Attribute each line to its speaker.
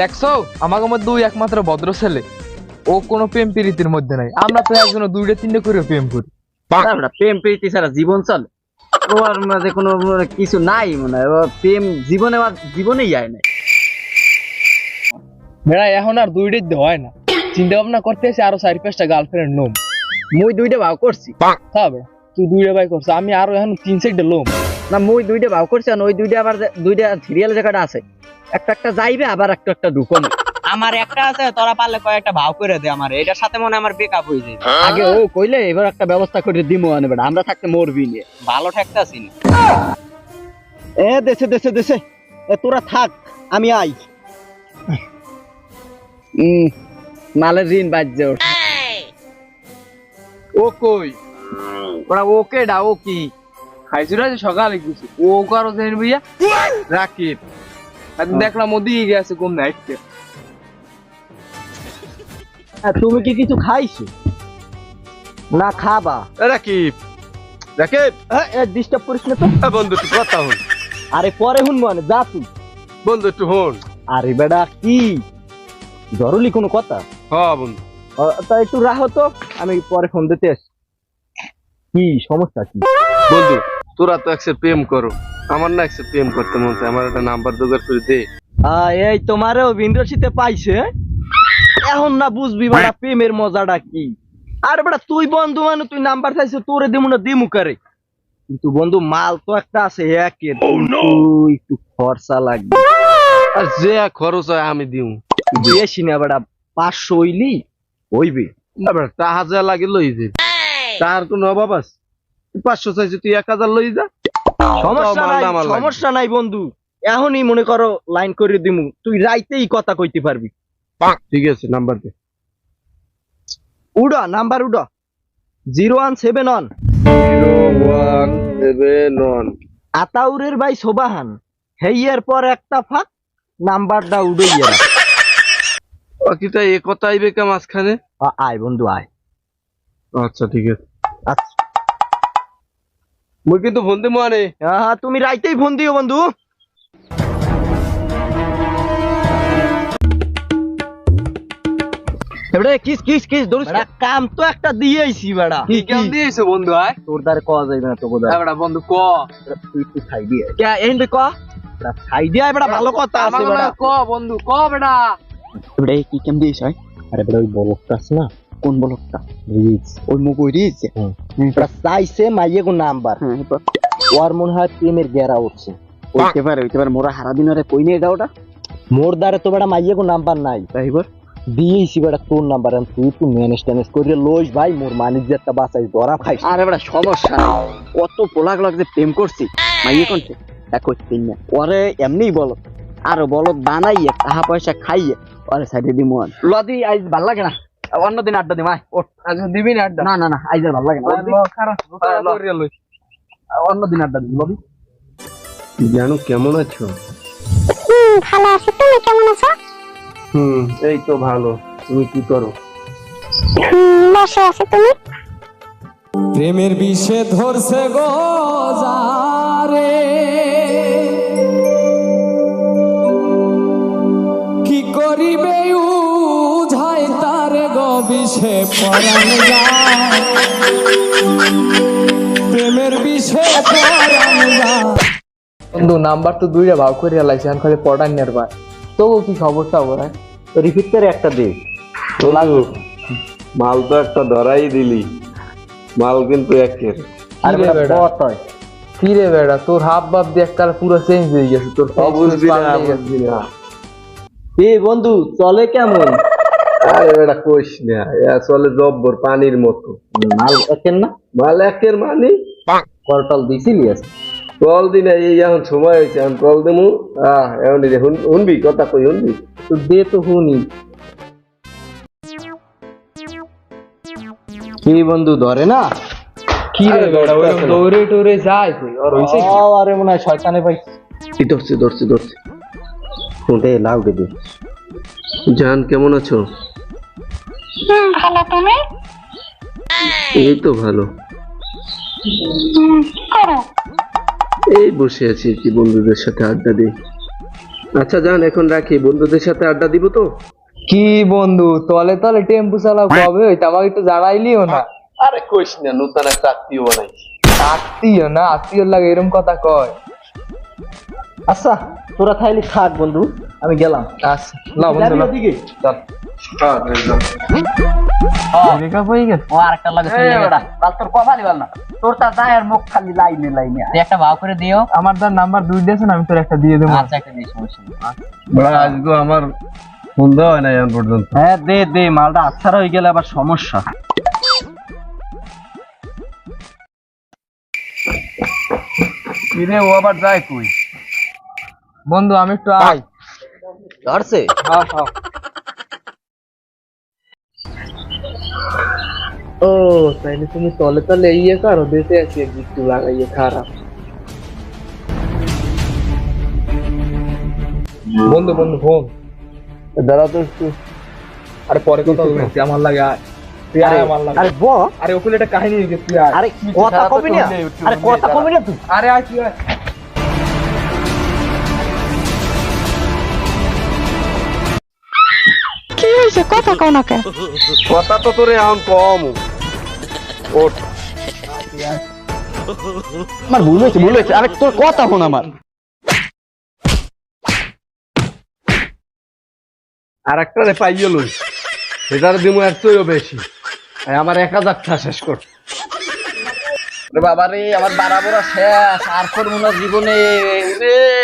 Speaker 1: দেখছ? আমাকে মধ্যে দুই একমাত্র ভদ্র ছেলে। ও কোনো প্রেম প্রীতির মধ্যে নাই। আমরা তো একজন দুইটা তিনটে করে প্রেম করি।
Speaker 2: প্রেম প্রীতি ছাড়া জীবন চলে। ওর মাঝে কোনো কিছু নাই মনে হয়। প্রেম জীবনে জীবনেই যায় না
Speaker 1: বেড়া এখন আর দুইটাই হয় না। চিন্তা ভাবনা করতে এসে আরও চারি পাঁচটা গার্লফ্রেন্ড নোম
Speaker 2: মুই দুইটা ভাও করছি।
Speaker 1: হ্যাঁ তুই দুইটা বাই করছ। আমি আরও এখন তিন চারটে লোম।
Speaker 2: না মুই দুইটা ভাও করছি আর ওই দুইটা আবার দুইটা সিরিয়াল জায়গাটা আছে। একটা একটা যাইবে আবার একটা একটা ঢুকন
Speaker 3: আমার একটা আছে তোরা পারলে কয়েকটা ভাও করে দে আমার। এটার সাথে মনে আমার ব্রেকআপ হয়ে যাবে
Speaker 2: আগে ও কইলে এবার একটা ব্যবস্থা করে দিমো আনে বেটা। আমরা থাকতে মরবি নিয়ে।
Speaker 3: ভালো ঠেকতে আছি না।
Speaker 2: এ দেশে দেশে দেশে। এ তোরা থাক আমি আই। উম, মালের ঋণ বাজছে ওর।
Speaker 1: ও কই?
Speaker 2: ওরা ওকে ডা ও কি?
Speaker 1: খাইছিল যে সকালে কিছু। ও কারও জেন ভাইয়া রাকিব। দেখলাম ওদি গেছে কোন নাইটকে
Speaker 2: হ্যাঁ, তুমি কি কিছু খাইছো? না খাবা।
Speaker 4: রাকিব রাকিব।
Speaker 2: ডিস্টার্ব করিস না তো?
Speaker 4: বন্ধু তুই কথা হন।
Speaker 2: আরে পরে হুন মানে যা তুই।
Speaker 4: বন্ধু একটু হন।
Speaker 2: আরে বেটা কি? জরুরি কোনো কথা?
Speaker 4: হ্যাঁ বন্ধু।
Speaker 2: তা একটু রাহো তো আমি পরে ফোন দিতে আসি। কি সমস্যা কি?
Speaker 4: বন্ধু তোরা তো একসে প্রেম করো। আমার না একসে প্রেম করতে মন চায় আমার একটা নাম্বার জোগাড় করে দে।
Speaker 2: এই তোমারও বিন্দ্রশীতে পাইছে? এখন না বুঝবি বেটা প্রেমের মজাটা কি? আর বেটা তুই বন্ধু মানে তুই নাম্বার চাইছে তোরে দিমু না দিমু করে? কিন্তু বন্ধু মাল তো একটা আছে একের তুই একটু খরচা লাগবে।
Speaker 4: আর যে খরচ হয় আমি দিউ
Speaker 2: বেশি না বেটা পাঁচশো হইলি হইবে।
Speaker 4: টাকা যা লাগে লই যে তার কোনো অভাব আছে? পাঁচশো চাইছি তুই এক হাজার লই যা।
Speaker 2: সমস্যা নাই। সমস্যা বন্ধু। এখনই মনে করো লাইন করে দিমু। তুই রাইতেই কথা কইতে পারবি।
Speaker 4: ঠিক আছে নাম্বার দে।
Speaker 2: উড়া নাম্বার উড়া। Zero one seven one.
Speaker 4: Zero one seven one.
Speaker 2: আতাউরের ভাই সোবাহান হেইয়ার পর একটা ফাঁক নাম্বারটা উড়াইয়া।
Speaker 4: বাকিটা এ কথা আইবে কে মাঝখানে
Speaker 2: আয় বন্ধু আয়।
Speaker 4: আচ্ছা ঠিক আছে।
Speaker 2: আচ্ছা।
Speaker 4: মুই কিন্তু ফোন দিমু আনে।
Speaker 2: আহা, তুমি রাইতেই ফোন দিও বন্ধু। এবারে কিস কিস কিস দৌড়িস বেড়া, কাম তো একটা দিয়েইছি বেড়া।
Speaker 1: কি কেমন দিয়েছ বন্ধু আয়।
Speaker 2: তোর দ্বারে কওয়া যাইবে না তো বোধ
Speaker 1: হ্যাঁ বেড়া বন্ধু ক।
Speaker 2: তুই খাই দিয়ে কে এই ক? খাই দিয়ে বেড়া ভালো কথা আছে বেড়া।
Speaker 1: ক বন্ধু ক বেড়া।
Speaker 2: এবারে কি কেম দিয়েছ হয় আরে বেড়া ওই বলকটা আছে না? কোন বলকটা? রিজ ওই মুখ ওই রিজ এটা চাইছে মাইয়ে কোন নাম্বার ওর মনে হয় প্রেমের গেরা উঠছে।
Speaker 3: হইতে পারে হইতে পারে। মোরা হারা দিন কই নিয়ে যাওটা
Speaker 2: মোর দ্বারে তো বেড়া মাইয়ে কোন নাম্বার নাই।
Speaker 3: তাই বল
Speaker 2: দিয়েছি বেড়া তোর নাম্বার তুই তুই ম্যানেজ ট্যানেজ করে লইস ভাই। মোর মানিজ্যেরটা বাঁচাই ধরা খাইস।
Speaker 3: আরে বড় সমস্যা কত পোলাগ লাগ যে প্রেম করছি। মাইয়ে এক হচ্ছে না। ওরে এমনিই বলো আরও বলো বানাইয়ে টাকা পয়সা খাইয়ে ওরে সাইডে দিমু আর।
Speaker 2: লদি আইজ ভালো লাগে না? অন্য দিন আড্ডা দিম আয় ওঠ।
Speaker 1: আচ্ছা দিবি না আড্ডা?
Speaker 2: না না ভালো লাগে হ্যাঁ, ল।
Speaker 1: করিয়া লই।
Speaker 2: অন্য দিন আড্ডা দিম লদি
Speaker 4: জানো কেমন আছো?
Speaker 5: হুম ভালো আছি। তুমি কেমন আছো?
Speaker 4: হুম এই তো ভালো। তুমি কি করো?
Speaker 5: হুম বসে আছি। তুমি?
Speaker 6: প্রেমের বিষে ধরছে গো যারে। বিষে পরাণ যায় প্রেমের বিষে পরাণ যায়
Speaker 1: বন্ধু নাম্বার তো দুইটা ভাগ করিয়া লাগছে এখন খালি পড়ান নেরবার তবু কি খবরটা ওরা
Speaker 2: রিপিটের একটা দে
Speaker 4: বন্ধু, মাল তো একটা ধরাই দিলি। মাল কিন্তু একের।
Speaker 2: আর বেটা
Speaker 1: বেটা?
Speaker 2: হয়।
Speaker 1: রে বেড়া তোর হাব ভাব দিয়ে একটা পুরো চেঞ্জ হয়ে গেছে তোর
Speaker 4: বুঝবি না
Speaker 1: পাল্টে
Speaker 4: বুঝবি না
Speaker 2: এ বন্ধু চলে কেমন?
Speaker 4: আরে বেটা কইস না এ আসলে জব্বর পানির মতো।
Speaker 2: মাল একেন না?
Speaker 4: মাল একের মানে?
Speaker 2: করটল দিছিলি আজ?
Speaker 4: কল দিনে এই এখন সময় হয়েছে এখন কল দেমু। আহ এখন শুনবি কথা কই শুনবি
Speaker 2: তো দে তো হুনি। কি বন্ধু ধরে না?
Speaker 1: কি রে বেড়া ওরকম দৌড়ে টৌড়ে যায় কই? আর হইছে কি?
Speaker 2: ও আরে মনে হয় শয়তানে ভাই।
Speaker 4: কি ধরছি ধরছি ধরছি?
Speaker 2: দে লাউডে দে।
Speaker 4: জান কেমন আছো?
Speaker 5: হুম ভালো তুমি?
Speaker 4: এই তো ভালো।
Speaker 5: করো।
Speaker 4: এই বসে আছি কি বন্ধুদের সাথে আড্ডা দিই আচ্ছা যান এখন রাখি। বন্ধুদের সাথে আড্ডা দিব তো?
Speaker 1: কি বন্ধু তলে তলে টেম্পু চালাও কবে? হইতে আমাকে একটু জানাইলিও না।
Speaker 4: আরে কইস না নতুন একটা আত্মীয় বানাইছি।
Speaker 1: আত্মীয় না আত্মীয় লাগে এরকম কথা কয়।
Speaker 2: আচ্ছা তোরা থাইলি থাক বন্ধু আমি গেলাম।
Speaker 1: আচ্ছা লাও বন্ধু? চল।
Speaker 4: হ্যাঁ
Speaker 1: হয়ে। গেছে?
Speaker 3: ও আরেকটা লাগে শুনলে বেটা। কাল তোর কথা বল না। তোর তা দায়ের মুখ খালি লাইনে লাইনে। তুই একটা ভাও করে দিও।
Speaker 1: আমার তার নাম্বার দুই দিয়েছেন আমি তোর একটা দিয়ে দেবো।
Speaker 3: আচ্ছা
Speaker 4: আজকে আমার হয় না এখন পর্যন্ত।
Speaker 2: হ্যাঁ দে দে মালটা আচ্ছারা হয়ে গেলে আবার সমস্যা।
Speaker 1: কিরে ও আবার যায় কই? বন্ধু আমি একটু আই
Speaker 2: ধরছে?
Speaker 1: হ্যাঁ হ্যাঁ ও তাইলে তুমি তলে তলে ইয়ে করো দেশে আছি একটু লাগাইয়ে খারাপ। বন্ধু বন্ধু ফোন।
Speaker 4: দাদা তো একটু।
Speaker 1: আরে পরে কথা আমার লাগে তুই আয় আমার লাগে।
Speaker 2: আরে ব
Speaker 1: আরে ওখানে একটা কাহিনী হয়ে গেছে তুই
Speaker 2: আরে কথা কবি না। আরে কথা কবি না তুই।
Speaker 1: আরে আয় তুই আয়।
Speaker 5: কি হয়েছে? কথা কও না কে
Speaker 4: কথা তো তোরে এখন কম। ওঠ।
Speaker 3: আমার ভুল হয়েছে ভুল হয়েছে। আরে তোর কথা হন আমার।
Speaker 4: আর একটা রে পাইয়ে লই। সেটার দিমু এর চেয়েও বেশি। আমার এক হাজারটা শেষ কর।
Speaker 2: বাবা রে আমার বাড়াবড়া শেষ। আর করব না জীবনে। রে।